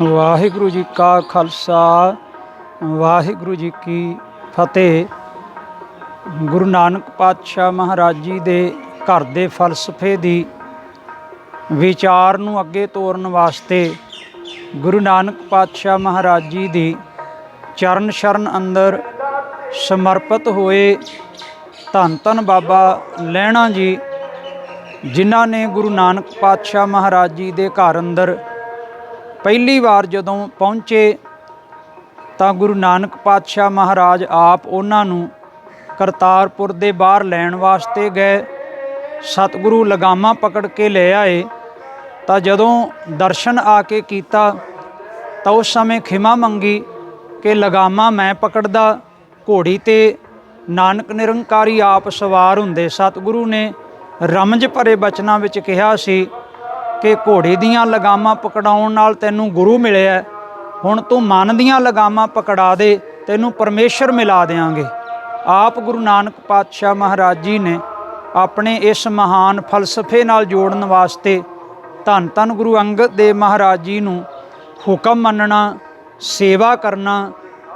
ਵਾਹਿਗੁਰੂ ਜੀ ਕਾ ਖਾਲਸਾ, ਵਾਹਿਗੁਰੂ ਜੀ ਕੀ ਫਤਿਹ। ਗੁਰੂ ਨਾਨਕ ਪਾਤਸ਼ਾਹ ਮਹਾਰਾਜ ਜੀ ਦੇ ਘਰ ਦੇ ਫਲਸਫੇ ਦੀ ਵਿਚਾਰ ਨੂੰ ਅੱਗੇ ਤੋਰਨ ਵਾਸਤੇ ਗੁਰੂ ਨਾਨਕ ਪਾਤਸ਼ਾਹ ਮਹਾਰਾਜ ਜੀ ਦੀ ਚਰਨ ਸ਼ਰਨ ਅੰਦਰ ਸਮਰਪਿਤ ਹੋਏ ਧੰਨ ਧੰਨ ਬਾਬਾ ਲਹਿਣਾ ਜੀ, ਜਿਨ੍ਹਾਂ ਨੇ ਗੁਰੂ ਨਾਨਕ ਪਾਤਸ਼ਾਹ ਮਹਾਰਾਜ ਜੀ ਦੇ ਘਰ ਅੰਦਰ ਪਹਿਲੀ ਵਾਰ ਜਦੋਂ ਪਹੁੰਚੇ ਤਾਂ ਗੁਰੂ ਨਾਨਕ ਪਾਤਸ਼ਾਹ ਮਹਾਰਾਜ ਆਪ ਉਹਨਾਂ ਨੂੰ ਕਰਤਾਰਪੁਰ ਦੇ ਬਾਹਰ ਲੈਣ ਵਾਸਤੇ ਗਏ। ਸਤਿਗੁਰੂ ਲਗਾਮਾਂ ਪਕੜ ਕੇ ਲੈ ਆਏ। ਤਾਂ ਜਦੋਂ ਦਰਸ਼ਨ ਆ ਕੇ ਕੀਤਾ ਤਾਂ ਉਸ ਸਮੇਂ ਖਿਮਾ ਮੰਗੀ ਕਿ ਲਗਾਮਾਂ ਮੈਂ ਪਕੜਦਾ, ਘੋੜੀ ਤੇ ਨਾਨਕ ਨਿਰੰਕਾਰੀ ਆਪ ਸਵਾਰ ਹੁੰਦੇ। ਸਤਿਗੁਰੂ ਨੇ ਰਮਜ ਭਰੇ ਬਚਨਾਂ ਵਿੱਚ ਕਿਹਾ ਸੀ ਕਿ ਘੋੜੇ ਦੀਆਂ ਲਗਾਮਾਂ ਪਕੜਾਉਣ ਨਾਲ ਤੈਨੂੰ ਗੁਰੂ ਮਿਲਿਆ ਹੁਣ ਤੂੰ ਮਨ ਦੀਆਂ ਲਗਾਮਾਂ ਪਕੜਾ ਦੇ, ਤੈਨੂੰ ਪਰਮੇਸ਼ਰ ਮਿਲਾ ਦੇਾਂਗੇ ਆਪ ਗੁਰੂ ਨਾਨਕ ਪਾਤਸ਼ਾਹ ਮਹਾਰਾਜ ਜੀ ਨੇ ਆਪਣੇ ਇਸ ਮਹਾਨ ਫਲਸਫੇ ਨਾਲ ਜੋੜਨ ਵਾਸਤੇ ਧੰਨ ਧੰਨ ਗੁਰੂ ਅੰਗਦ ਦੇਵ ਮਹਾਰਾਜ ਜੀ ਨੂੰ ਹੁਕਮ ਮੰਨਣਾ, ਸੇਵਾ ਕਰਨਾ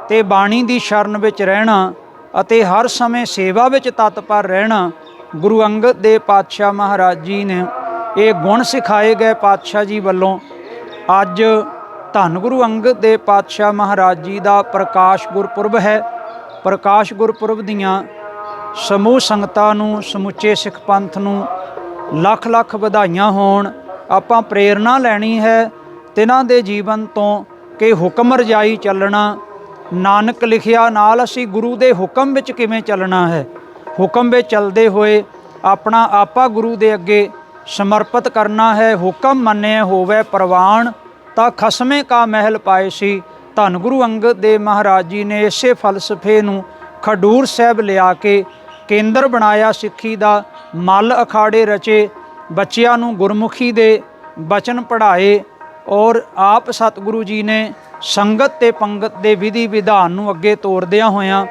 ਤੇ ਬਾਣੀ ਦੀ ਸ਼ਰਨ ਵਿੱਚ ਰਹਿਣਾ ਅਤੇ ਹਰ ਸਮੇਂ ਸੇਵਾ ਵਿੱਚ ਤਤਪਰ ਰਹਿਣਾ ਗੁਰੂ ਅੰਗਦ ਦੇਵ ਪਾਤਸ਼ਾਹ ਮਹਾਰਾਜ ਜੀ ਨੇ ਇਹ ਗੁਣ ਸਿਖਾਏ ਗਏ ਪਾਤਸ਼ਾਹ ਜੀ ਵੱਲੋਂ। ਅੱਜ ਧੰਨ ਗੁਰੂ ਅੰਗਦ ਦੇਵ ਪਾਤਸ਼ਾਹ ਮਹਾਰਾਜ ਜੀ ਦਾ ਪ੍ਰਕਾਸ਼ ਗੁਰਪੁਰਬ ਹੈ। ਪ੍ਰਕਾਸ਼ ਗੁਰਪੁਰਬ ਦੀਆਂ ਸਮੂਹ ਸੰਗਤਾਂ ਨੂੰ, ਸਮੁੱਚੇ ਸਿੱਖ ਪੰਥ ਨੂੰ ਲੱਖ ਲੱਖ ਵਧਾਈਆਂ ਹੋਣ। ਆਪਾਂ ਪ੍ਰੇਰਣਾ ਲੈਣੀ ਹੈ ਤਿਨਾਂ ਦੇ ਜੀਵਨ ਤੋਂ ਕਿ ਹੁਕਮ ਰਜਾਈ ਚੱਲਣਾ। ਨਾਨਕ ਲਿਖਿਆ, ਨਾਲ ਅਸੀਂ ਗੁਰੂ ਦੇ ਹੁਕਮ ਵਿੱਚ ਕਿਵੇਂ ਚੱਲਣਾ ਹੈ? ਹੁਕਮ ਵਿੱਚ ਚੱਲਦੇ ਹੋਏ ਆਪਣਾ ਆਪਾ ਗੁਰੂ ਦੇ ਅੱਗੇ ਸਮਰਪਿਤ ਕਰਨਾ ਹੈ ਹੁਕਮ ਮੰਨੇ ਹੋਵੇ ਪ੍ਰਵਾਨ, ਤਾਂ ਖਸਮੇ ਕਾ ਮਹਿਲ ਪਾਏ ਸੀ। ਧੰਨ ਗੁਰੂ ਅੰਗਦ ਦੇਵ ਮਹਾਰਾਜ ਜੀ ਨੇ ਇਸੇ ਫਲਸਫੇ ਨੂੰ ਖਡੂਰ ਸਾਹਿਬ ਲਿਆ ਕੇ ਕੇਂਦਰ ਬਣਾਇਆ ਸਿੱਖੀ ਦਾ, ਮਲ ਅਖਾੜੇ ਰਚੇ, ਬੱਚਿਆਂ ਨੂੰ ਗੁਰਮੁਖੀ ਦੇ ਬਚਨ ਪੜ੍ਹਾਏ ਔਰ ਆਪ ਸਤਿਗੁਰੂ ਜੀ ਨੇ ਸੰਗਤ ਤੇ ਪੰਗਤ ਦੇ ਵਿਧੀ ਵਿਧਾਨ ਨੂੰ ਅੱਗੇ ਤੋਰਦਿਆਂ ਹੋਇਆਂ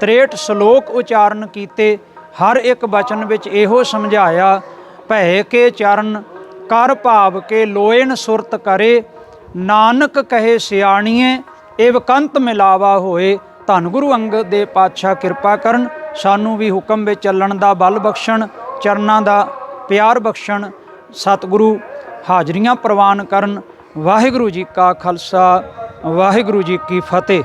63 ਸ਼ਲੋਕ ਉਚਾਰਨ ਕੀਤੇ। ਹਰ ਇੱਕ ਬਚਨ ਵਿੱਚ ਇਹੋ ਸਮਝਾਇਆ ਭੈ ਕੇ ਚਰਨ, ਕਰ ਭਾਵ ਕੇ ਲੋਇਨ ਸੁਰਤ ਕਰੇ, ਨਾਨਕ ਕਹੇ ਸਿਆਣੀਏ ਏਵ ਕੰਤ ਮਿਲਾਵਾ ਹੋਏ, ਧੰਨ ਗੁਰੂ ਅੰਗਦ ਦੇ ਪਾਤਸ਼ਾਹ ਕਿਰਪਾ ਕਰਨ, ਸਾਨੂੰ ਵੀ ਹੁਕਮ ਵਿੱਚ ਚੱਲਣ ਦਾ ਬਲ ਬਖਸ਼ਣ, ਚਰਨਾਂ ਦਾ ਪਿਆਰ ਬਖਸ਼ਣ, ਸਤਿਗੁਰੂ ਹਾਜ਼ਰੀਆਂ ਪ੍ਰਵਾਨ ਕਰਨ। ਵਾਹਿਗੁਰੂ ਜੀ ਕਾ ਖਾਲਸਾ, ਵਾਹਿਗੁਰੂ ਜੀ ਕੀ ਫਤਿਹ।